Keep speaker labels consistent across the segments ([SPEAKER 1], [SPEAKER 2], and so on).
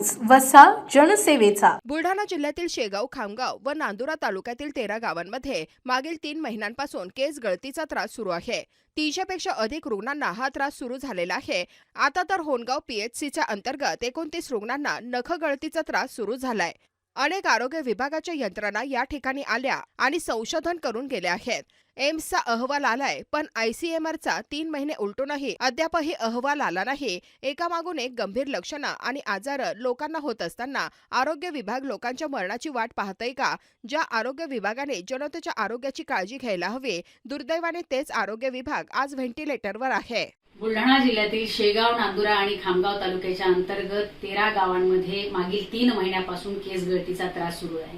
[SPEAKER 1] News वसा जनसेवेचा.
[SPEAKER 2] बुलढाणा जिल्ह्यातील शेगाव खामगाव व नांदुरा तालुक्यातील तेरा गावांमध्ये मागील तीन महिन्यांपासून केस गळतीचा त्रास सुरू आहे. तीनशेपेक्षा अधिक रुग्णांना हा त्रास सुरू झालेला आहे. आता तर होनगाव पीएचसीच्या अंतर्गत एकोणतीस रुग्णांना नख गळतीचा त्रास सुरू झालाय. अनेक आरोग्य विभागाच्या यंत्रणा या ठिकाणी आल्या आणि संशोधन करून गेल्या आहेत. एम्सचा अहवाल आलाय पण आयसीएमआरचा तीन महिने उलटूनही अद्यापही अहवाल आला नाही. एकामागून एक गंभीर लक्षणं आणि आजार लोकांना होत असताना आरोग्य विभाग लोकांच्या मरणाची वाट पाहतय का? ज्या आरोग्य विभागाने जनतेच्या आरोग्याची काळजी घ्यायला हवी दुर्दैवाने तेच आरोग्य विभाग आज व्हेंटिलेटरवर आहे.
[SPEAKER 3] बुलढाणा जिल्ह्यातील शेगाव नांदुरा आणि खामगाव तालुक्याच्या अंतर्गत तेरा गावांमध्ये मागील तीन महिन्यापासून केस गळतीचा त्रास सुरू आहे.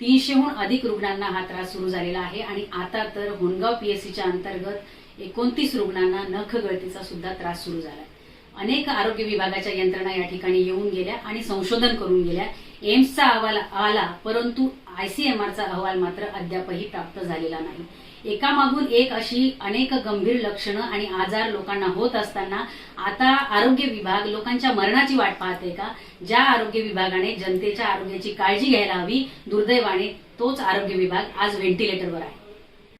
[SPEAKER 3] तीनशेहून अधिक रुग्णांना हा त्रास सुरू झालेला आहे आणि आता तर होनगाव पीएससीच्या अंतर्गत एकोणतीस रुग्णांना नख गळतीचा सुद्धा त्रास सुरू झाला अनेक आरोग्य विभागाच्या यंत्रणा या ठिकाणी येऊन गेल्या आणि संशोधन करून गेल्या. एम्सचा अहवाल आला परंतु आयसीएमआरचा अहवाल मात्र अद्यापही प्राप्त झालेला नाही. एकामागून एक अशी अनेक गंभीर लक्षणं आणि आजार लोकांना होत असताना आता आरोग्य विभाग लोकांच्या मरणाची वाट पाहते का? ज्या आरोग्य विभागाने जनतेच्या आरोग्याची काळजी घ्यायला हवी दुर्दैवाने तोच आरोग्य विभाग आज व्हेंटिलेटरवर आहे.